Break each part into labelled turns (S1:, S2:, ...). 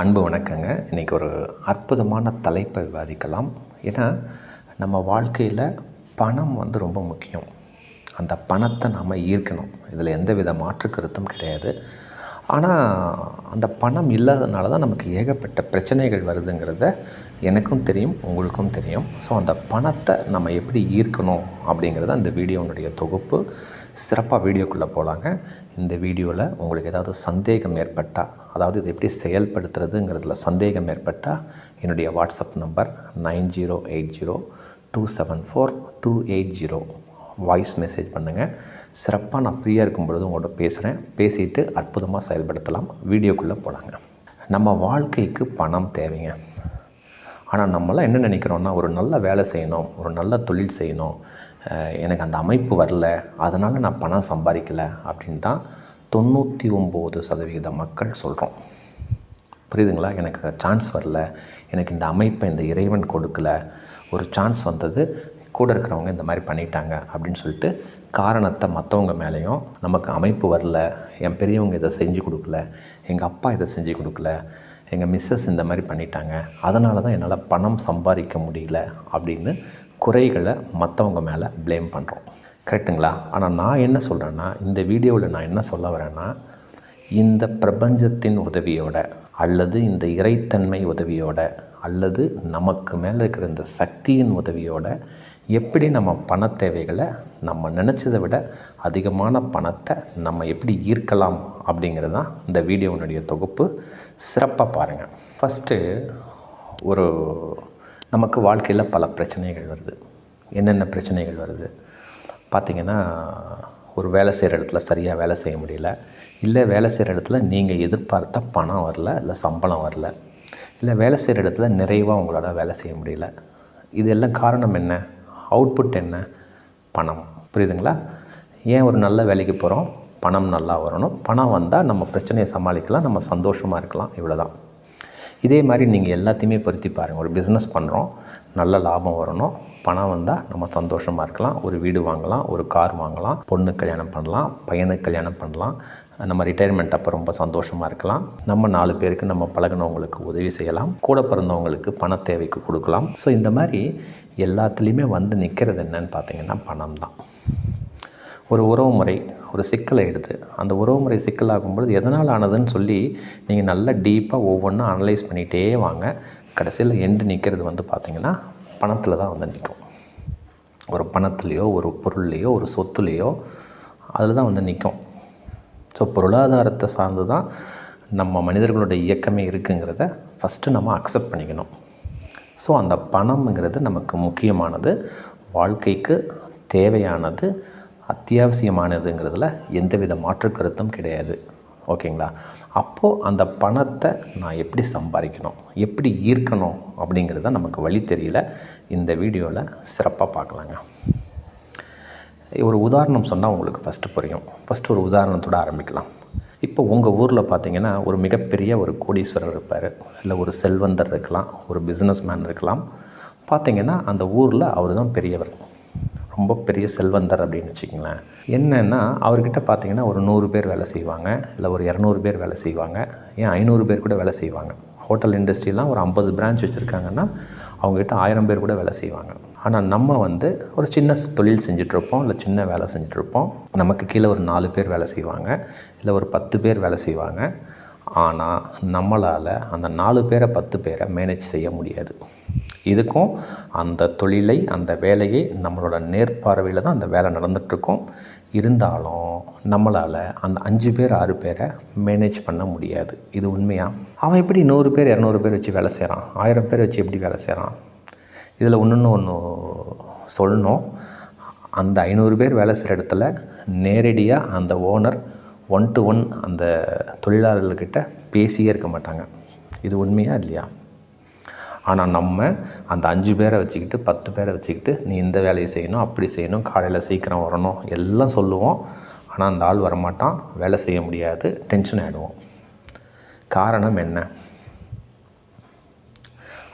S1: அன்பு வணக்கங்க. இன்றைக்கி ஒரு அற்புதமான தலைப்பை விவாதிக்கலாம். ஏன்னா நம்ம வாழ்க்கையில் பணம் வந்து ரொம்ப முக்கியம். அந்த பணத்தை நாம் ஈர்க்கணும். இதில் எந்த வித மாற்று கருத்தும் கிடையாது. ஆனால் அந்த பணம் இல்லாதனால தான் நமக்கு ஏகப்பட்ட பிரச்சனைகள் வருதுங்கிறத எனக்கும் தெரியும் உங்களுக்கும் தெரியும். ஸோ அந்த பணத்தை நம்ம எப்படி ஈர்க்கணும் அப்படிங்கிறத அந்த வீடியோனுடைய தொகுப்பு. சிறப்பாக வீடியோக்குள்ளே போகலாங்க. இந்த வீடியோவில் உங்களுக்கு ஏதாவது சந்தேகம் ஏற்பட்டால் அதாவது இதை எப்படி செயல்படுத்துறதுங்கிறதுல சந்தேகம் ஏற்பட்டால் என்னுடைய WhatsApp number nine zero eight zero two seven four two eight zero. Voice message பண்ணுங்கள் சிறப்பாக நான் ஃப்ரீயாக இருக்கும் பொழுது உங்கள்கிட்ட பேசுகிறேன். பேசிட்டு அற்புதமாக செயல்படுத்தலாம். வீடியோக்குள்ளே போகலாங்க. நம்ம வாழ்க்கைக்கு பணம் தேவைங்க. ஆனால் நம்மளாம் என்ன நினைக்கிறோன்னா ஒரு நல்ல வேலை செய்யணும் ஒரு நல்ல தொழில் செய்யணும் எனக்கு அந்த அமைப்பு வரல அதனால் நான் பணம் சம்பாதிக்கலை அப்படின்னு தான் தொண்ணூற்றி ஒம்பது சதவிகித மக்கள் சொல்கிறோம் புரியுதுங்களா? எனக்கு சான்ஸ் வரல எனக்கு இந்த அமைப்பை இந்த இறைவன் கொடுக்கல ஒரு சான்ஸ் வந்தது கூட இருக்கிறவங்க இந்த மாதிரி பண்ணிட்டாங்க அப்படின்னு சொல்லிட்டு காரணத்தை மற்றவங்க மேலேயும் நமக்கு அமைப்பு வரல என் பெரியவங்க இதை செஞ்சு கொடுக்கல எங்கள் அப்பா இதை செஞ்சு கொடுக்கல எங்கள் மிஸ்ஸஸ் இந்த மாதிரி பண்ணிட்டாங்க அதனால தான் என்னால் பணம் சம்பாதிக்க முடியல அப்படின்னு குறைகளை மற்றவங்க மேலே ப்ளேம் பண்ணுறோம் கரெக்டுங்களா ஆனால் நான் என்ன சொல்கிறேன்னா இந்த வீடியோவில் நான் என்ன சொல்ல வரேன்னா இந்த பிரபஞ்சத்தின் உதவியோட அல்லது இந்த இறைத்தன்மை உதவியோட அல்லது நமக்கு மேலே இருக்கிற இந்த சக்தியின் உதவியோட எப்படி நம்ம பண தேவைகளை நம்ம நினச்சதை விட அதிகமான பணத்தை நம்ம எப்படி ஈர்க்கலாம் அப்படிங்கிறது தான் இந்த வீடியோனுடைய தொகுப்பு. சிறப்பாக பாருங்கள் ஃபஸ்ட்டு ஒரு நமக்கு வாழ்க்கையில் பல பிரச்சனைகள் வருது. என்னென்ன பிரச்சனைகள் வருது? பார்த்திங்கன்னா ஒரு வேலை செய்கிற இடத்துல சரியாக வேலை செய்ய முடியல. இல்லை வேலை செய்கிற இடத்துல நீங்கள் எதிர்பார்த்த பணம் வரல இல்லை சம்பளம் வரல. இல்லை வேலை செய்கிற இடத்துல நிறைவாக உங்களால் வேலை செய்ய முடியல. இது எல்லாம் காரணம் என்ன? அவுட்புட் என்ன? பணம். புரியுதுங்களா? ஏன் ஒரு நல்ல வேலைக்கு போகிறோம் பணம் நல்லா வரணும். பணம் வந்தால் நம்ம பிரச்சனையை சமாளிக்கலாம். நம்ம சந்தோஷமாக இருக்கலாம். இவ்வளோதான் இதே மாதிரி நீங்கள் எல்லாத்தையுமே பொருத்தி பாருங்கள் ஒரு பிஸ்னஸ் பண்ணுறோம் நல்ல லாபம் வரணும். பணம் வந்தால் நம்ம சந்தோஷமாக இருக்கலாம். ஒரு வீடு வாங்கலாம் ஒரு கார் வாங்கலாம் பொண்ணு கல்யாணம் பண்ணலாம் பையனுக்கு கல்யாணம் பண்ணலாம். நம்ம ரிட்டையர்மெண்ட் அப்போ ரொம்ப சந்தோஷமாக இருக்கலாம். நம்ம நாலு பேருக்கு நம்ம பழகினவங்களுக்கு உதவி செய்யலாம். கூட பிறந்தவங்களுக்கு பண தேவைக்கு கொடுக்கலாம். ஸோ இந்த மாதிரி எல்லாத்துலேயுமே வந்து நிற்கிறது என்னன்னு பார்த்தீங்கன்னா பணம் தான் ஒரு உறவு முறை ஒரு சிக்கலை எடுத்து அந்த உறவு முறை சிக்கலாகும்பொழுது எதனால் ஆனதுன்னு சொல்லி நீங்கள் நல்லா டீப்பாக ஒவ்வொன்றும் அனலைஸ் பண்ணிகிட்டே வாங்க. கடைசியில் எண்டு நிற்கிறது வந்து பார்த்திங்கன்னா பணத்தில் தான் வந்து நிற்கும் ஒரு பணத்துலேயோ ஒரு பொருள்லேயோ ஒரு சொத்துலேயோ அதில் தான் வந்து நிற்கும் ஸோ பொருளாதாரத்தை சார்ந்து தான் நம்ம மனிதர்களுடைய இயக்கமே இருக்குங்கிறத ஃபஸ்ட்டு நம்ம அக்செப்ட் பண்ணிக்கணும். ஸோ அந்த பணம்ங்கிறது நமக்கு முக்கியமானது வாழ்க்கைக்கு தேவையானது அத்தியாவசியமானதுங்கிறதுல எந்தவித மாற்று கருத்தும் கிடையாது. ஓகேங்களா? அப்போது அந்த பணத்தை நான் எப்படி சம்பாதிக்கணும்? எப்படி ஈர்க்கணும்? அப்படிங்கிறத நமக்கு வழி தெரியல. இந்த வீடியோவில் சிறப்பாக பார்க்கலாங்க. ஒரு உதாரணம் சொன்னால் உங்களுக்கு ஃபஸ்ட்டு புரியும். ஃபஸ்ட்டு ஒரு உதாரணத்தோடு ஆரம்பிக்கலாம். இப்போ உங்கள் ஊரில் பார்த்தீங்கன்னா ஒரு மிகப்பெரிய ஒரு கோடீஸ்வரர் இருப்பார். இல்லை ஒரு செல்வந்தர் இருக்கலாம். ஒரு பிஸ்னஸ் மேன் இருக்கலாம். பார்த்தீங்கன்னா அந்த ஊரில் அவர் தான் பெரியவர். ரொம்ப பெரிய செல்வந்தர் அப்படின்னு வச்சுக்கங்களேன். என்னென்னா அவர்கிட்ட பார்த்தீங்கன்னா ஒரு நூறு பேர் வேலை செய்வாங்க இல்லை ஒரு இரநூறு பேர் வேலை செய்வாங்க ஏன் ஐநூறு பேர் கூட வேலை செய்வாங்க. ஹோட்டல் இண்டஸ்ட்ரிலாம் ஒரு ஐம்பது பிரான்ச் வச்சுருக்காங்கன்னா அவங்ககிட்ட ஆயிரம் பேர் கூட வேலை செய்வாங்க. ஆனால் நம்ம வந்து ஒரு சின்ன தொழில் செஞ்சிட்ருப்போம் இல்லை சின்ன வேலை செஞ்சிட்ருப்போம் நமக்கு கீழே ஒரு நாலு பேர் வேலை செய்வாங்க இல்லை ஒரு பத்து பேர் வேலை செய்வாங்க. ஆனால் நம்மளால் அந்த நாலு பேரை பத்து பேரை மேனேஜ் செய்ய முடியாது. இதுக்கும் அந்த தொழிலை அந்த வேலையை நம்மளோட நேர்பார்வையில் தான் அந்த வேலை நடந்துகிட்ருக்கும் இருந்தாலும் நம்மளால் அந்த அஞ்சு பேர் ஆறு பேரை மேனேஜ் பண்ண முடியாது. இது உண்மையாக அவன் எப்படி நூறு பேர் இரநூறு பேர் வச்சு வேலை செய்கிறான் ஆயிரம் பேர் வச்சு எப்படி வேலை செய்கிறான் இதில் ஒன்று ஒன்று சொல்லணும். அந்த ஐநூறு பேர் வேலை செய்கிற இடத்துல நேரடியாக அந்த ஓனர் ஒன் டு ஒன் அந்த தொழிலாளர்கள்கிட்ட பேசியே இருக்க மாட்டாங்க. இது உண்மையா இல்லையா? ஆனால் நம்ம அந்த அஞ்சு பேரை வச்சுக்கிட்டு பத்து பேரை வச்சுக்கிட்டு நீ இந்த வேலையை செய்யணும் அப்படி செய்யணும் காலையில் சீக்கிரம் வரணும் எல்லாம் சொல்லுவோம். ஆனால் அந்த ஆள் வரமாட்டான் வேலை செய்ய முடியாது டென்ஷன் ஆகிடுவோம் காரணம் என்ன?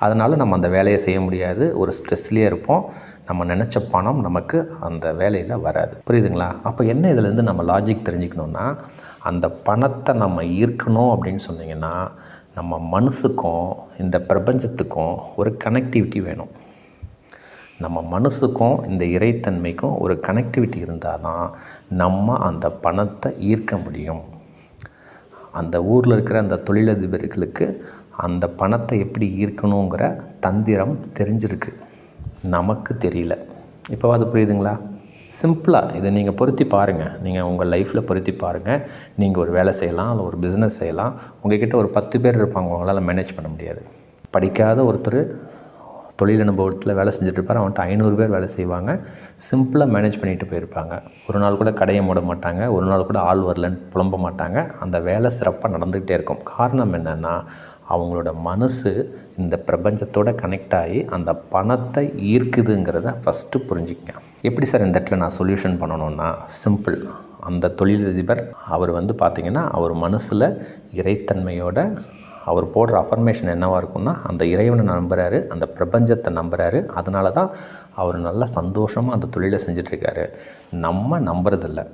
S1: அதனால் நம்ம அந்த வேலையை செய்ய முடியாது ஒரு ஸ்ட்ரெஸ்லேயே இருப்போம். நம்ம நினச்ச பணம் நமக்கு அந்த வேலையில் வராது. புரியுதுங்களா? அப்போ என்ன இதுலேருந்து நம்ம லாஜிக் தெரிஞ்சுக்கணுன்னா அந்த பணத்தை நம்ம ஈர்க்கணும் அப்படின்னு சொன்னீங்கன்னா நம்ம மனசுக்கும் இந்த பிரபஞ்சத்துக்கும் ஒரு கனெக்டிவிட்டி வேணும். நம்ம மனசுக்கும் இந்த இறைத்தன்மைக்கும் ஒரு கனெக்டிவிட்டி இருந்தால் தான் நம்ம அந்த பணத்தை ஈர்க்க முடியும். அந்த ஊரில் இருக்கிற அந்த தொழிலதிபர்களுக்கு அந்த பணத்தை எப்படி ஈர்க்கணுங்கிற தந்திரம் தெரிஞ்சிருக்கு. நமக்கு தெரியல. இப்போ அது புரியுதுங்களா? சிம்பிளாக இதை நீங்கள் பொருத்தி பாருங்கள் நீங்கள் உங்கள் லைஃப்பில் பொருத்தி பாருங்கள் நீங்கள் ஒரு வேலை செய்யலாம் இல்லை ஒரு பிஸ்னஸ் செய்யலாம். உங்கள்கிட்ட ஒரு பத்து பேர் இருப்பாங்க உங்களால் மேனேஜ் பண்ண முடியாது. படிக்காத ஒருத்தர் தொழில் அனுபவத்தில் வேலை செஞ்சுட்ருப்பார் அவன்கிட்ட ஐநூறு பேர் வேலை செய்வாங்க. சிம்பிளாக மேனேஜ் பண்ணிட்டு போயிருப்பாங்க. ஒரு நாள் கூட கடையை மூட மாட்டாங்க. ஒரு நாள் கூட ஆள் வரலன்னு புலம்ப மாட்டாங்க. அந்த வேலை சிறப்பாக நடந்துக்கிட்டே இருக்கும். காரணம் என்னென்னா அவங்களோட மனசு இந்த பிரபஞ்சத்தோட கனெக்ட் ஆகி அந்த பணத்தை ஈர்க்குதுங்கிறத ஃபஸ்ட்டு புரிஞ்சுக்கங்க. எப்படி சார் இந்த இடத்துல நான் சொல்யூஷன் பண்ணணும்னா சிம்பிள் அந்த தொழிலதிபர் அவர் வந்து பார்த்திங்கன்னா அவர் மனசில் இறைத்தன்மையோட அவர் போடுற அஃபர்மேஷன் என்னவாக இருக்கும்னா அந்த இறைவனை நம்புகிறாரு அந்த பிரபஞ்சத்தை நம்புகிறாரு அதனால தான் அவர் நல்ல சந்தோஷமாக அந்த தொழிலை செஞ்சிட்ருக்காரு. நம்ம நம்புறதில்ல.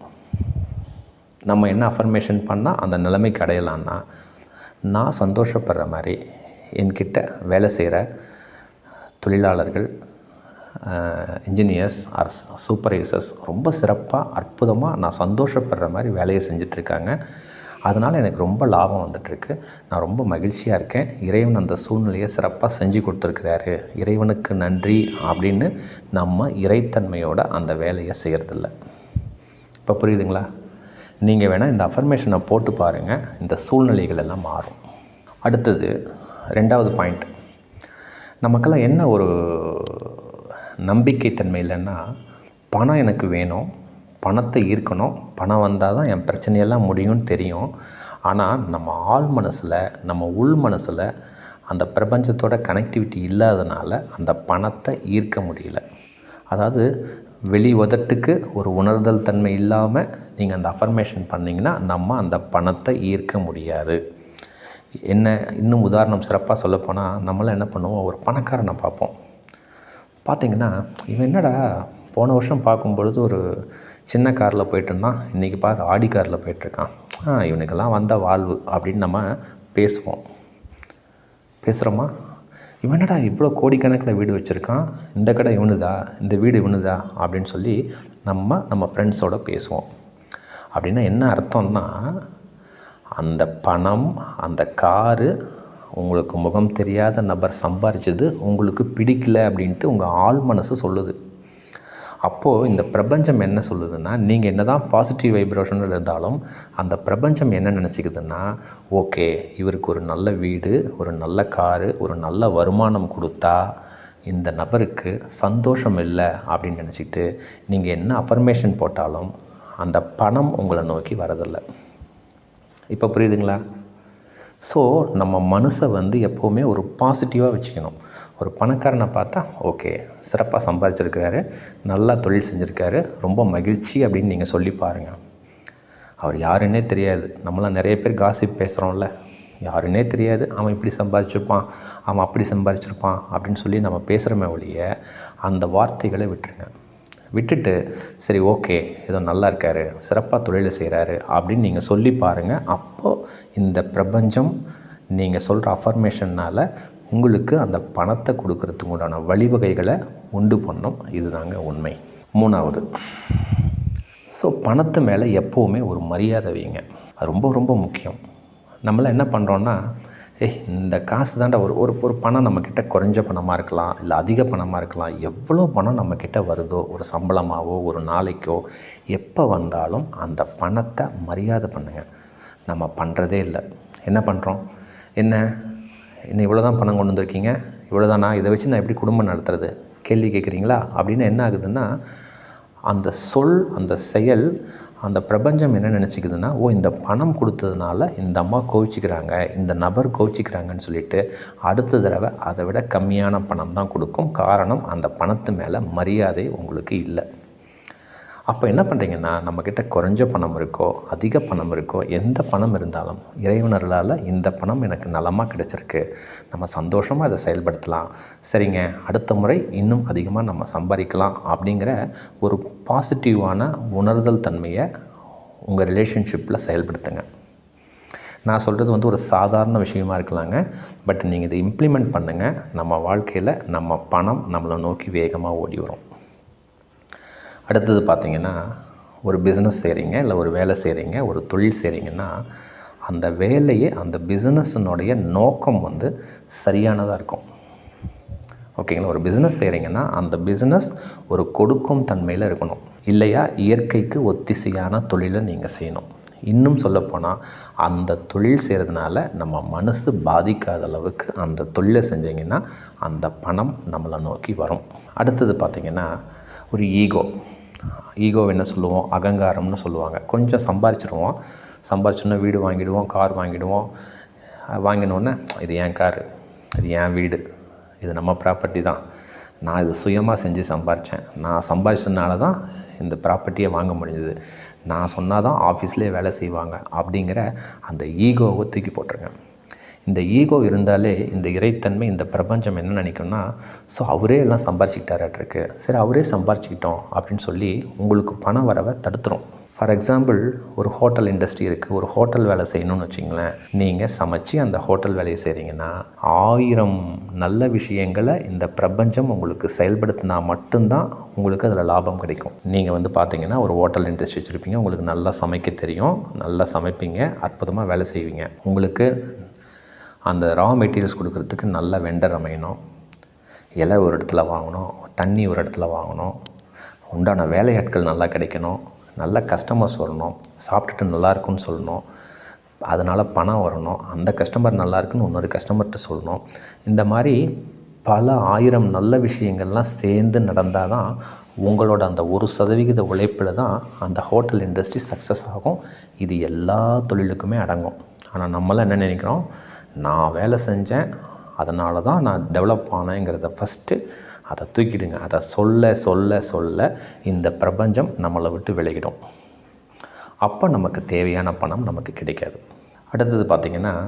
S1: நம்ம என்ன அஃபர்மேஷன் பண்ணால் அந்த நிலைமைக்கு அடையலான்னா நான் சந்தோஷப்படுற மாதிரி என்கிட்ட வேலை செய்கிற தொழிலாளர்கள் இன்ஜினியர்ஸ் ஆர் சூப்பர்வைசர்ஸ் ரொம்ப சிறப்பாக அற்புதமாக நான் சந்தோஷப்படுற மாதிரி வேலையை செஞ்சிட்ருக்காங்க. அதனால் எனக்கு ரொம்ப லாபம் வந்துட்டுருக்கு நான் ரொம்ப மகிழ்ச்சியாக இருக்கேன். இறைவன் அந்த சூழ்நிலையை சிறப்பாக செஞ்சு கொடுத்துருக்கிறாரு. இறைவனுக்கு நன்றி அப்படின்னு நம்ம இறைத்தன்மையோட அந்த வேலையை செய்கிறதில்ல. இப்போ புரியுதுங்களா? நீங்கள் வேணால் இந்த அஃபர்மேஷனை போட்டு பாருங்கள் இந்த சூழ்நிலைகள் எல்லாம் மாறும். அடுத்தது ரெண்டாவது பாயிண்ட் நமக்கெல்லாம் என்ன ஒரு நம்பிக்கைத்தன்மை இல்லைன்னா பணம் எனக்கு வேணும் பணத்தை ஈர்க்கணும் பணம் வந்தால் தான் என் பிரச்சனையெல்லாம் முடியும்னு தெரியும். ஆனால் நம்ம ஆள் மனசில் நம்ம உள் மனசில் அந்த பிரபஞ்சத்தோட கனெக்டிவிட்டி இல்லாதனால அந்த பணத்தை ஈர்க்க முடியல. அதாவது வெளி உதட்டுக்கு ஒரு உணர்தல் தன்மை இல்லாமல் நீங்கள் அந்த அஃபர்மேஷன் பண்ணிங்கன்னா நம்ம அந்த பணத்தை ஈர்க்க முடியாது. என்ன இன்னும் உதாரணம் சிறப்பாக சொல்லப்போனால் நம்மளாம் என்ன பண்ணுவோம்? ஒரு பணக்காரனை பார்ப்போம். பார்த்திங்கன்னா இவன் என்னடா போன வருஷம் பார்க்கும்பொழுது ஒரு சின்ன காரில் போயிட்டுருந்தான் இன்றைக்கி பாரு ஆடி காரில் போயிட்டுருக்கான் ஆ இவனுக்கெல்லாம் வந்த வாழ்வு அப்படின்னு நம்ம பேசுவோம். பேசுகிறோமா இவனடா இவ்வளோ கோடிக்கணக்கில் வீடு வச்சுருக்கான்? இந்த கடை இவனுதா? இந்த வீடு இவனுதா? அப்படின்னு சொல்லி நம்ம நம்ம ஃப்ரெண்ட்ஸோடு பேசுவோம். அப்படின்னா என்ன அர்த்தம்னா அந்த பணம் அந்த காரு உங்களுக்கு முகம் தெரியாத நபர் சம்பாரிச்சது உங்களுக்கு பிடிக்கல அப்படின்ட்டு உங்கள் ஆள் மனசு சொல்லுது. அப்போது இந்த பிரபஞ்சம் என்ன சொல்லுதுன்னா நீங்கள் என்ன தான் பாசிட்டிவ் வைப்ரேஷன் இருந்தாலும் அந்த பிரபஞ்சம் என்ன நினச்சிக்குதுன்னா ஓகே இவருக்கு ஒரு நல்ல வீடு ஒரு நல்ல காரு ஒரு நல்ல வருமானம் கொடுத்தா இந்த நபருக்கு சந்தோஷம் இல்லை அப்படின்னு நினச்சிட்டு நீங்கள் என்ன அஃபர்மேஷன் போட்டாலும் அந்த பணம் உங்களை நோக்கி வரதில்லை. இப்போ புரியுதுங்களா? ஸோ நம்ம மனசை வந்து எப்போவுமே ஒரு பாசிட்டிவாக வச்சுக்கணும். ஒரு பணக்காரனை பார்த்தா ஓகே சிறப்பாக சம்பாதிச்சிருக்கிறாரு நல்லா தொழில் செஞ்சுருக்காரு ரொம்ப மகிழ்ச்சி அப்படின்னு நீங்கள் சொல்லி பாருங்கள் அவர் யாருன்னே தெரியாது. நம்மளாம் நிறைய பேர் காசிப் பேசுகிறோம்ல யாருன்னே தெரியாது. அவன் இப்படி சம்பாதிச்சிருப்பான் அவன் அப்படி சம்பாதிச்சிருப்பான் அப்படின்னு சொல்லி நம்ம பேசுகிறோமே ஒழிய அந்த வார்த்தைகளை விட்டுருங்க. விட்டுட்டு சரி ஓகே ஏதோ நல்லா இருக்கார் சிறப்பாக தொழில் செய்கிறாரு அப்படின்னு நீங்கள் சொல்லி பாருங்கள் அப்போது இந்த பிரபஞ்சம் நீங்கள் சொல்கிற அஃபர்மேஷன்னால் உங்களுக்கு அந்த பணத்தை கொடுக்கறதுக்கு உண்டான வழிவகைகளை உண்டு பண்ணும். இதுதாங்க உண்மை. மூணாவது. ஸோ பணத்து மேலே எப்போவுமே ஒரு மரியாதை வைங்க. ரொம்ப ரொம்ப முக்கியம். நம்மளாம் என்ன பண்ணுறோன்னா ஏய் இந்த காசு தாண்டா ஒரு ஒரு ஒரு பணம் நம்மக்கிட்ட குறைஞ்ச பணமாக இருக்கலாம் இல்லை அதிக பணமாக இருக்கலாம். எவ்வளோ பணம் நம்மக்கிட்ட வருதோ ஒரு சம்பளமாகவோ ஒரு நாளைக்கோ எப்போ வந்தாலும் அந்த பணத்தை மரியாதை பண்ணுங்கள் நம்ம பண்ணுறதே இல்லை. என்ன பண்ணுறோம் என்ன? இன்னும் இவ்வளோ தான் பணம் கொண்டு வந்திருக்கீங்க? இவ்வளோ தானா இதை வச்சு நான் எப்படி குடும்பம் நடத்துறது? கேள்வி கேட்குறீங்களா? அப்படின்னு என்ன ஆகுதுன்னா அந்த சொல் அந்த செயல் அந்த பிரபஞ்சம் என்ன நினச்சிக்குதுன்னா ஓ இந்த பணம் கொடுத்ததுனால இந்த அம்மா கோவிச்சிக்கிறாங்க இந்த நபர் கோவிச்சிக்கிறாங்கன்னு சொல்லிட்டு அடுத்த தடவை அதை விட கம்மியான பணம் தான் கொடுக்கும். காரணம் அந்த பணத்து மேலே மரியாதை உங்களுக்கு இல்லை. அப்போ என்ன பண்ணுறீங்கன்னா நம்மக்கிட்ட குறைஞ்ச பணம் இருக்கோ அதிக பணம் இருக்கோ எந்த பணம் இருந்தாலும் இறைவனர்களால் இந்த பணம் எனக்கு நலமாக கிடச்சிருக்கு. நம்ம சந்தோஷமாக அதை செயல்படுத்தலாம். சரிங்க அடுத்த முறை இன்னும் அதிகமாக நம்ம சம்பாதிக்கலாம் அப்படிங்கிற ஒரு பாசிட்டிவான உணர்தல் தன்மையை உங்கள் ரிலேஷன்ஷிப்பில் செயல்படுத்துங்க. நான் சொல்கிறது வந்து ஒரு சாதாரண விஷயமா இருக்கலாங்க. பட் நீங்கள் இதை இம்ப்ளிமெண்ட் பண்ணுங்கள் நம்ம வாழ்க்கையில் நம்ம பணம் நம்மளை நோக்கி வேகமாக ஓடி வரும். அடுத்தது பார்த்திங்கன்னா ஒரு பிஸ்னஸ் செய்கிறீங்க இல்லை ஒரு வேலை செய்கிறீங்க ஒரு தொழில் செய்கிறீங்கன்னா அந்த வேலையை அந்த பிஸ்னஸினுடைய நோக்கம் வந்து சரியானதாக இருக்கும். ஓகேங்களா ஒரு பிஸ்னஸ் செய்கிறீங்கன்னா அந்த பிஸ்னஸ் ஒரு கொடுக்கும் தன்மையில் இருக்கணும். இல்லையா? இயற்கைக்கு ஒத்திசையான தொழிலை நீங்கள் செய்யணும். இன்னும் சொல்லப்போனால் அந்த தொழில் செய்கிறதுனால நம்ம மனசு பாதிக்காத அளவுக்கு அந்த தொழிலை செஞ்சீங்கன்னா அந்த பணம் நம்மளை நோக்கி வரும். அடுத்தது பார்த்திங்கன்னா ஒரு ஈகோ ஈகோ என்ன சொல்லுவோம்? அகங்காரம்னு சொல்லுவாங்க. கொஞ்சம் சம்பாரிச்சிடுவோம் சம்பாரிச்சோன்னா வீடு வாங்கிடுவோம் கார் வாங்கிடுவோம். வாங்கினோன்னே இது என் காரு இது என் வீடு இது நம்ம ப்ராப்பர்ட்டி தான். நான் இது சுயமாக செஞ்சு சம்பாரித்தேன் நான் சம்பாரிச்சதுனால தான் இந்த ப்ராப்பர்ட்டியை வாங்க முடிஞ்சது. நான் சொன்னால் தான் ஆஃபீஸ்லேயே வேலை செய்வாங்க. அப்படிங்கிற அந்த ஈகோவை தூக்கி போட்டிருக்கேன். இந்த ஈகோ இருந்தாலே இந்த இறைத்தன்மை இந்த பிரபஞ்சம் என்ன நினைக்கும்னா ஸோ அவரே எல்லாம் சம்பாரிச்சிக்கிட்டாராட்டிருக்கு சரி அவரே சம்பாரிச்சிக்கிட்டோம் அப்படின்னு சொல்லி உங்களுக்கு பணம் வரவை தடுத்துரும். ஃபார் எக்ஸாம்பிள் ஒரு ஹோட்டல் இண்டஸ்ட்ரி இருக்குது ஒரு ஹோட்டல் வேலை செய்யணும்னு வச்சிங்களேன் நீங்கள் சமைச்சு அந்த ஹோட்டல் வேலையை செய்கிறீங்கன்னா ஆயிரம் நல்ல விஷயங்களை இந்த பிரபஞ்சம் உங்களுக்கு செயல்படுத்தினா மட்டும்தான் உங்களுக்கு அதில் லாபம் கிடைக்கும். நீங்கள் வந்து பார்த்தீங்கன்னா ஒரு ஹோட்டல் இண்டஸ்ட்ரி வச்சுருப்பீங்க. உங்களுக்கு நல்லா சமைக்க தெரியும். நல்லா சமைப்பீங்க. அற்புதமாக வேலை செய்வீங்க. உங்களுக்கு அந்த ரா மெட்டீரியல்ஸ் கொடுக்குறதுக்கு நல்ல வெண்டர் அமையணும். இலை ஒரு இடத்துல வாங்கணும் தண்ணி ஒரு இடத்துல வாங்கணும் உண்டான வேலையாட்கள் நல்லா கிடைக்கணும் நல்ல கஸ்டமர்ஸ் வரணும் சாப்பிட்டுட்டு நல்லாயிருக்குன்னு சொல்லணும் அதனால் பணம் வரணும் அந்த கஸ்டமர் நல்லாயிருக்குன்னு இன்னொரு கஸ்டமர்கிட்ட சொல்லணும். இந்த மாதிரி பல ஆயிரம் நல்ல விஷயங்கள்லாம் சேர்ந்து நடந்தால் தான் உங்களோட அந்த ஒரு சதவிகித உழைப்பில் தான் அந்த ஹோட்டல் இண்டஸ்ட்ரி சக்ஸஸ் ஆகும். இது எல்லா தொழிலுக்குமே அடங்கும். ஆனால் நம்மளாம் என்ன நினைக்கிறோம்? நான் வேலை செஞ்சேன் அதனால தான் நான் டெவலப் ஆனேங்கிறத ஃபஸ்ட்டு அதை தூக்கிடுங்க. அதை சொல்ல சொல்ல சொல்ல இந்த பிரபஞ்சம் நம்மளை விட்டு விலகிடும். அப்போ நமக்கு தேவையான பணம் நமக்கு கிடைக்காது. அடுத்தது பார்த்திங்கன்னா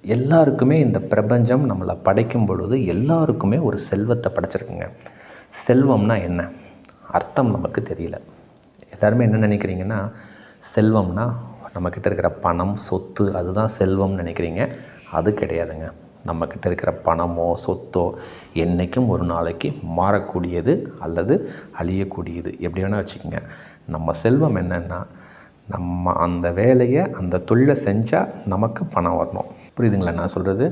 S1: எல்லாருக்குமே இந்த பிரபஞ்சம் நம்மளை படைக்கும் பொழுது எல்லாருக்குமே ஒரு செல்வத்தை படைச்சிருக்குங்க. செல்வம்னா என்ன? அர்த்தம் நமக்கு தெரியல. எல்லாருமே என்ன நினைக்கிறீங்கன்னா செல்வம்னா நம்மக்கிட்ட இருக்கிற பணம் சொத்து அதுதான் செல்வம்னு நினைக்கிறீங்க. அது கிடையாதுங்க. நம்மக்கிட்ட இருக்கிற பணமோ சொத்தோ என்றைக்கும் ஒரு நாளைக்கு மாறக்கூடியது அல்லது அழியக்கூடியது. எப்படி வேணால் வச்சுக்கோங்க. நம்ம செல்வம் என்னென்னா நம்ம அந்த வேலையை அந்த தொழிலை செஞ்சால் நமக்கு பணம் வரணும். புரியுதுங்களா நான் சொல்கிறது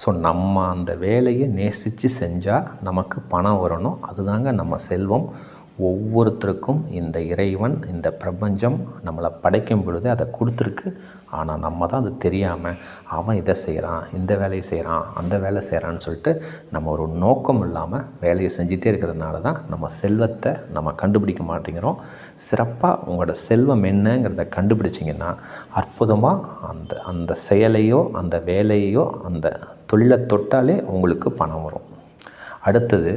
S1: ஸோ நம்ம அந்த வேலையை நேசித்து செஞ்சால் நமக்கு பணம் வரணும். அதுதாங்க நம்ம செல்வம். ஒவ்வொருத்தருக்கும் இந்த இறைவன் இந்த பிரபஞ்சம் நம்மளை படைக்கும் பொழுது அதை கொடுத்துருக்கு. ஆனால் நம்ம தான் அது தெரியாமல் அவன் இதை செய்கிறான் இந்த வேலையை செய்கிறான் அந்த வேலை செய்கிறான்னு சொல்லிட்டு நம்ம ஒரு நோக்கம் இல்லாமல் வேலையை செஞ்சிட்டே இருக்கிறதுனால தான் நம்ம செல்வத்தை நம்ம கண்டுபிடிக்க மாட்டேங்கிறோம். சிறப்பாக உங்களோட செல்வம் என்னங்கிறத கண்டுபிடிச்சிங்கன்னா அற்புதமாக அந்த அந்த செயலையோ அந்த வேலையோ அந்த தொழிலை தொட்டாலே உங்களுக்கு பணம் வரும். அடுத்தது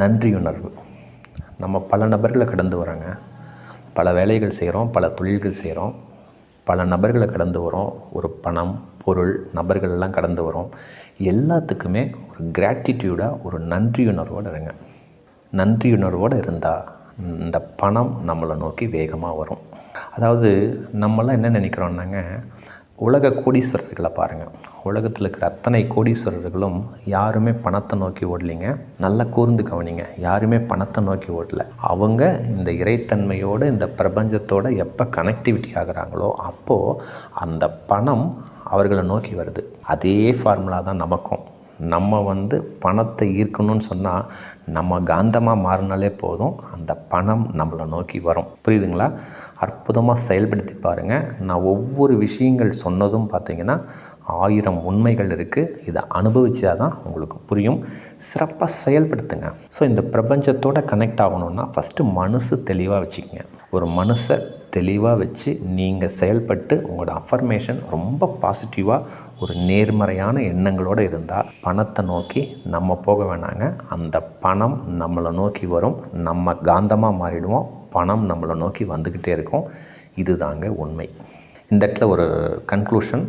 S1: நன்றியுணர்வு. நம்ம பல நபர்களை கடந்து வரோங்க பல வேலைகள் செய்கிறோம் பல தொழில்கள் செய்கிறோம் பல நபர்களை கடந்து வரோம் ஒரு பணம் பொருள் நபர்கள்லாம் கடந்து வரோம் எல்லாத்துக்குமே ஒரு கிராட்டிடியூடாக ஒரு நன்றியுணர்வோடு இருங்க. நன்றியுணர்வோடு இருந்தால் இந்த பணம் நம்மளை நோக்கி வேகமாக வரும். அதாவது நம்மளாம் என்ன நினைக்கிறோன்னாங்க உலக கோடீஸ்வரர்களை பாருங்கள் உலகத்தில் இருக்கிற அத்தனை கோடீஸ்வரர்களும் யாருமே பணத்தை நோக்கி ஓடலைங்க. நல்லா கூர்ந்து கவனிங்க. யாருமே பணத்தை நோக்கி ஓடல. அவங்க இந்த இறைத்தன்மையோடு இந்த பிரபஞ்சத்தோடு எப்போ கனெக்டிவிட்டி ஆகுறாங்களோ அப்போது அந்த பணம் அவர்களை நோக்கி வருது. அதே ஃபார்முலா தான் நமக்கும். நம்ம வந்து பணத்தை ஈர்க்கணும்னு சொன்னால் நம்ம காந்தமாக மாறினாலே போதும். அந்த பணம் நம்மளை நோக்கி வரும். புரியுதுங்களா? அற்புதமாக செயல்படுத்தி பாருங்கள் நான் ஒவ்வொரு விஷயங்கள் சொன்னதும் பார்த்திங்கன்னா ஆயிரம் உண்மைகள் இருக்குது இதை அனுபவிச்சா தான் உங்களுக்கு புரியும். சிறப்பாக செயல்படுத்துங்க. ஸோ இந்த பிரபஞ்சத்தோடு கனெக்ட் ஆகணுன்னா ஃபஸ்ட்டு மனசு தெளிவாக வச்சுக்கோங்க. ஒரு மனசை தெளிவாக வச்சு நீங்கள் செயல்பட்டு உங்களோட அஃபர்மேஷன் ரொம்ப பாசிட்டிவாக ஒரு நேர்மறையான எண்ணங்களோடு இருந்தால் பணத்தை நோக்கி நம்ம போக வேணாங்க. அந்த பணம் நம்மளை நோக்கி வரும். நம்ம காந்தமாக மாறிடுவோம். பணம் நம்மளை நோக்கி வந்துக்கிட்டே இருக்கும். இதுதாங்க உண்மை. இந்த இடத்துல ஒரு கன்க்ளூஷன்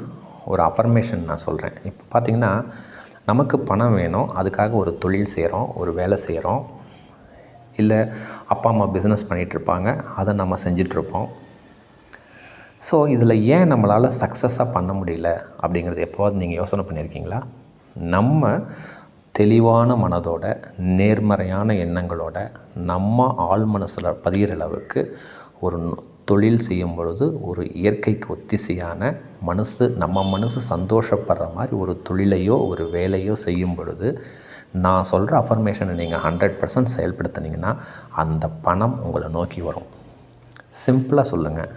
S1: ஒரு அஃபர்மேஷன் நான் சொல்கிறேன் இப்போ பார்த்திங்கன்னா நமக்கு பணம் வேணும் அதுக்காக ஒரு தொழில் செய்கிறோம் ஒரு வேலை செய்கிறோம் இல்லை அப்பா அம்மா பிஸ்னஸ் பண்ணிகிட்ருப்பாங்க அதை நம்ம செஞ்சிட்ருப்போம் ஸோ இதில் ஏன் நம்மளால் சக்ஸஸாக பண்ண முடியல அப்படிங்கிறது எப்போவாது நீங்கள் யோசனை பண்ணியிருக்கீங்களா நம்ம தெளிவான மனதோட நேர்மறையான எண்ணங்களோட நம்ம ஆள் மனசில் பதிகிற அளவுக்கு ஒரு தொழில் செய்யும் பொழுது ஒரு இயற்கைக்கு ஒத்திசையான மனசு நம்ம மனசு சந்தோஷப்படுற மாதிரி ஒரு தொழிலையோ ஒரு வேலையோ செய்யும் பொழுது நான் சொல்கிற அஃபர்மேஷனை நீங்கள் ஹண்ட்ரட் பர்சன்ட் செயல்படுத்தினீங்கன்னா அந்த பணம் உங்களை நோக்கி வரும். சிம்பிளாக சொல்லுங்கள்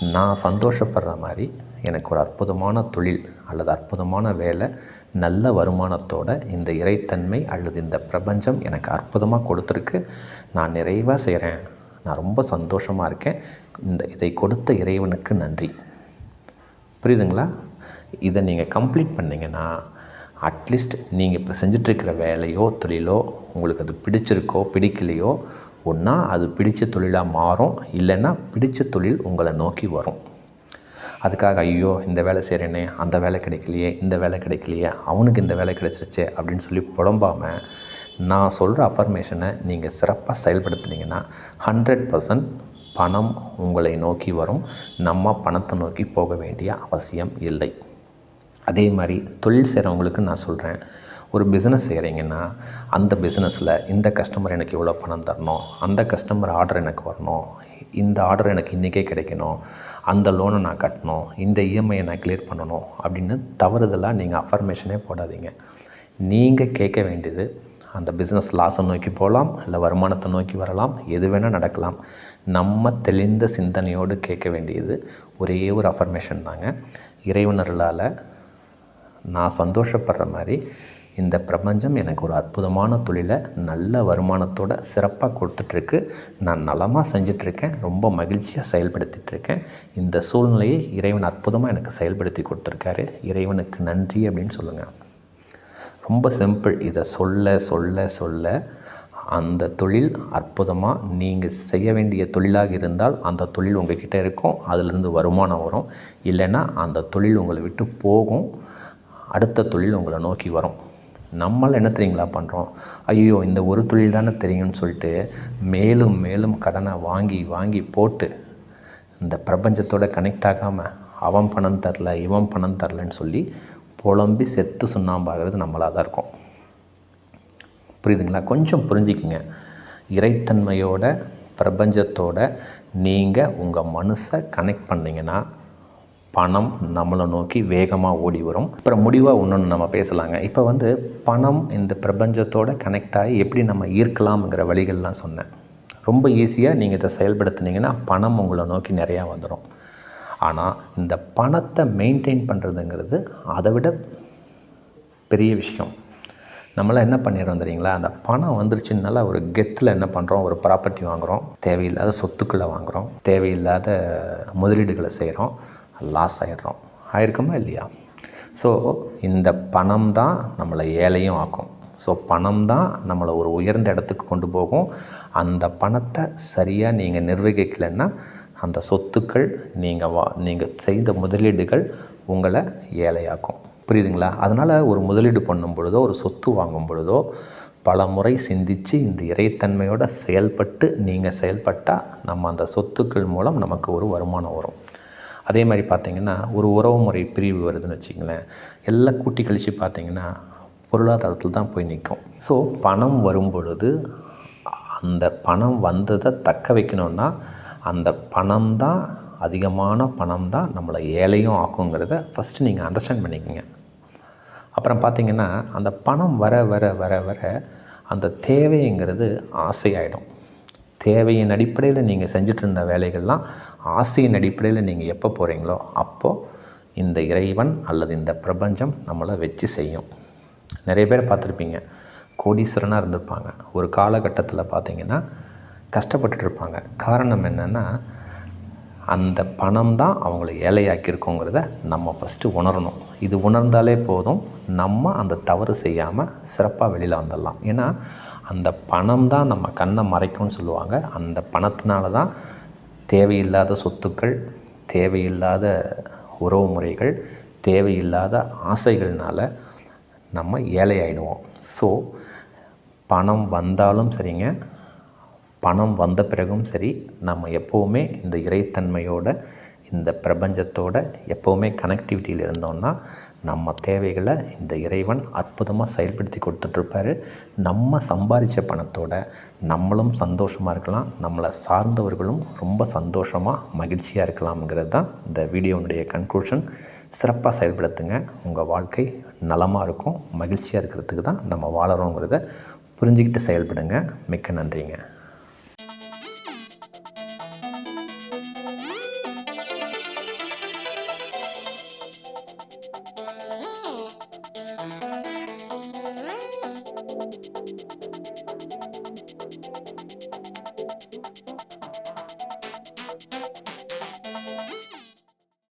S1: நான் சந்தோஷப்படுற மாதிரி எனக்கு ஒரு அற்புதமான தொழில் அல்லது அற்புதமான வேலை நல்ல வருமானத்தோட இந்த இறைத்தன்மை அல்லது இந்த பிரபஞ்சம் எனக்கு அற்புதமாக கொடுத்துருக்கு. நான் நிறைவாக செய்கிறேன் நான் ரொம்ப சந்தோஷமாக இருக்கேன். இந்த இதை கொடுத்த இறைவனுக்கு நன்றி. புரியுதுங்களா? இதை நீங்கள் கம்ப்ளீட் பண்ணிங்கன்னா அட்லீஸ்ட் நீங்கள் இப்போ செஞ்சிட்ருக்கிற வேலையோ தொழிலோ உங்களுக்கு அது பிடிச்சிருக்கோ பிடிக்கலையோ ஒன்றா அது பிடித்த தொழிலாக மாறும். இல்லைன்னா பிடித்த தொழில் உங்களை நோக்கி வரும். அதுக்காக ஐயோ இந்த வேலை செய்கிறேனே அந்த வேலை கிடைக்கலையே இந்த வேலை கிடைக்கலையே அவனுக்கு இந்த வேலை கிடைச்சிருச்சே அப்படின்னு சொல்லி புலம்பாமல் நான் சொல்கிற அஃபர்மேஷனை நீங்கள் சிறப்பாக செயல்படுத்துனீங்கன்னா ஹண்ட்ரட் பர்சன்ட் பணம் உங்களை நோக்கி வரும். நம்ம பணத்தை நோக்கி போக வேண்டிய அவசியம் இல்லை. அதே மாதிரி தொழில் செய்கிறவங்களுக்கு நான் சொல்கிறேன் ஒரு பிஸ்னஸ் செய்கிறீங்கன்னா அந்த பிஸ்னஸில் இந்த கஸ்டமர் எனக்கு இவ்வளோ பணம் தரணும் அந்த கஸ்டமர் ஆர்டர் எனக்கு வரணும் இந்த ஆர்டர் எனக்கு இன்றைக்கே கிடைக்கணும் அந்த லோனை நான் கட்டணும் இந்த இஎம்ஐயை நான் கிளியர் பண்ணணும் அப்படின்னு தவறுதலாக நீங்கள் அஃபர்மேஷனே போடாதீங்க. நீங்கள் கேட்க வேண்டியது அந்த பிஸ்னஸ் லாஸை நோக்கி போகலாம் இல்லை வருமானத்தை நோக்கி வரலாம் எது வேணால் நடக்கலாம். நம்ம தெளிந்த சிந்தனையோடு கேட்க வேண்டியது ஒரே ஒரு அஃபர்மேஷன் தாங்க. இறைவனர்களால் நான் சந்தோஷப்படுற மாதிரி இந்த பிரபஞ்சம் எனக்கு ஒரு அற்புதமான தொழிலை நல்ல வருமானத்தோட சிறப்பாக கொடுத்துட்ருக்கு. நான் நலமாக செஞ்சிட்ருக்கேன் ரொம்ப மகிழ்ச்சியாக செயல்படுத்திகிட்ருக்கேன் இந்த சூழ்நிலையை இறைவன் அற்புதமாக எனக்கு செயல்படுத்தி கொடுத்துருக்காரு. இறைவனுக்கு நன்றி அப்படின்னு சொல்லுங்கள் ரொம்ப சிம்பிள் இதை சொல்ல சொல்ல சொல்ல அந்த தொழில் அற்புதமாக நீங்கள் செய்ய வேண்டிய தொழிலாக இருந்தால் அந்த தொழில் உங்ககிட்ட இருக்கும் அதிலிருந்து வருமானம் வரும். இல்லைன்னா அந்த தொழில் உங்களை விட்டு போகும் அடுத்த தொழில் உங்களை நோக்கி வரும். நம்மளால் என்ன தெரியுங்களா பண்ணுறோம் ஐயோ இந்த ஒரு தொழில் தானே தெரியும்னு சொல்லிட்டு மேலும் மேலும் கடனை வாங்கி வாங்கி போட்டு இந்த பிரபஞ்சத்தோட கனெக்ட் ஆகாமல் அவன் பணம் தரல இவன் பணம் தரலன்னு சொல்லி புலம்பி செத்து சுண்ணாம்பாகிறது நம்மளாக தான் இருக்கும். புரியுதுங்களா? கொஞ்சம் புரிஞ்சுக்குங்க. இறைத்தன்மையோட பிரபஞ்சத்தோட நீங்கள் உங்கள் மனசை கனெக்ட் பண்ணிங்கன்னா பணம் நம்மளை நோக்கி வேகமாக ஓடி வரும். அப்புறம் முடிவாக ஒன்று நம்ம பேசலாங்க. இப்போ வந்து பணம் இந்த பிரபஞ்சத்தோட கனெக்ட் ஆகி எப்படி நம்ம ஈர்க்கலாம்ங்கிற வழிகள்லாம் சொன்னேன். ரொம்ப ஈஸியாக நீங்கள் இதை செயல்படுத்துனீங்கன்னா பணம் உங்களை நோக்கி நிறையா வந்துடும் ஆனால் இந்த பணத்தை மெயின்டைன் பண்ணுறதுங்கிறது அதை விட பெரிய விஷயம். நம்மளாம் என்ன பண்ணிடுறோம் தெரியுங்களா? அந்த பணம் வந்துருச்சுனால ஒரு கெத்தில் என்ன பண்ணுறோம் ஒரு ப்ராப்பர்ட்டி வாங்குகிறோம் தேவையில்லாத சொத்துக்களை வாங்குகிறோம் தேவையில்லாத முதலீடுகளை செய்கிறோம் லாஸ் ஆகிடுறோம் ஆயிருக்குமா இல்லையா? ஸோ இந்த பணம் தான் நம்மளை ஏழையும் ஆக்கும். ஸோ பணம் தான் நம்மளை ஒரு உயர்ந்த இடத்துக்கு கொண்டு போகும். அந்த பணத்தை சரியாக நீங்கள் நிர்வகிக்கலைன்னா அந்த சொத்துக்கள் நீங்கள் வா நீங்கள் செய்த முதலீடுகள் உங்களை ஏழையாக்கும். புரியுதுங்களா? அதனால் ஒரு முதலீடு பண்ணும் பொழுதோ ஒரு சொத்து வாங்கும் பொழுதோ பல முறை சிந்தித்து இந்த இறைத்தன்மையோடு செயல்பட்டு நீங்கள் செயல்பட்டால் நம்ம அந்த சொத்துக்கள் மூலம் நமக்கு ஒரு வருமானம் வரும். அதே மாதிரி பார்த்தீங்கன்னா ஒரு உறவு முறை பிரிவு வருதுன்னு வச்சிங்களேன் எல்லாம் கூட்டி கழித்து பார்த்தீங்கன்னா பொருளாதாரத்தில் தான் போய் நிற்கும் ஸோ பணம் வரும் பொழுது அந்த பணம் வந்ததை தக்க வைக்கணும்னா அந்த பணம் தான் அதிகமான பணம் தான் நம்மளை ஏழையும் ஆக்குங்கிறத ஃபஸ்ட்டு நீங்கள் அண்டர்ஸ்டாண்ட் பண்ணிக்கோங்க. அப்புறம் பார்த்தீங்கன்னா அந்த பணம் வர வர வர வர அந்த தேவைங்கிறது ஆசையாயிடும். தேவையின் அடிப்படையில் நீங்கள் செஞ்சுட்டு இருந்த வேலைகள்லாம் ஆசையின் அடிப்படையில் நீங்கள் எப்போ போகிறீங்களோ அப்போது இந்த இறைவன் அல்லது இந்த பிரபஞ்சம் நம்மளை வச்சு செய்யும். நிறைய பேர் பார்த்துருப்பீங்க. கோடீஸ்வரனாக இருந்திருப்பாங்க. ஒரு காலகட்டத்தில் பார்த்தீங்கன்னா கஷ்டப்பட்டுட்டு இருப்பாங்க. காரணம் என்னென்னா அந்த பணம் தான் அவங்கள ஏழையாக்கியிருக்கோங்கிறத நம்ம ஃபஸ்ட்டு உணரணும். இது உணர்ந்தாலே போதும். நம்ம அந்த தவறு செய்யாமல் சிறப்பாக வெளியில் வந்துடலாம். ஏன்னா அந்த பணம் தான் நம்ம கண்ணை மறைக்கும்னு சொல்லுவாங்க. அந்த பணத்தினால தான் தேவையில்லாத சொத்துக்கள் தேவையில்லாத உறவு முறைகள் தேவையில்லாத ஆசைகள்னால நம்ம ஏழை ஆயிடுவோம் ஸோ பணம் வந்தாலும் சரிங்க. பணம் வந்த பிறகும் சரி நம்ம எப்போவுமே இந்த இறைத்தன்மையோட இந்த பிரபஞ்சத்தோட எப்போவுமே கனெக்டிவிட்டியில் இருந்தோம்னா நம்ம தேவைகளை இந்த இறைவன் அற்புதமாக செயல்படுத்தி கொடுத்துட்ருப்பாரு. நம்ம சம்பாதிச்ச பணத்தோட நம்மளும் சந்தோஷமாக இருக்கலாம். நம்மளை சார்ந்தவர்களும் ரொம்ப சந்தோஷமாக மகிழ்ச்சியாக இருக்கலாம்ங்கிறது தான் இந்த வீடியோனுடைய கன்க்ளூஷன் சிறப்பாக செயல்படுத்துங்க. உங்கள் வாழ்க்கை நலமாக இருக்கும். மகிழ்ச்சியாக இருக்கிறதுக்கு தான் நம்ம வாழறோங்கிறத புரிஞ்சுக்கிட்டு செயல்படுங்க. மிக்க நன்றிங்க.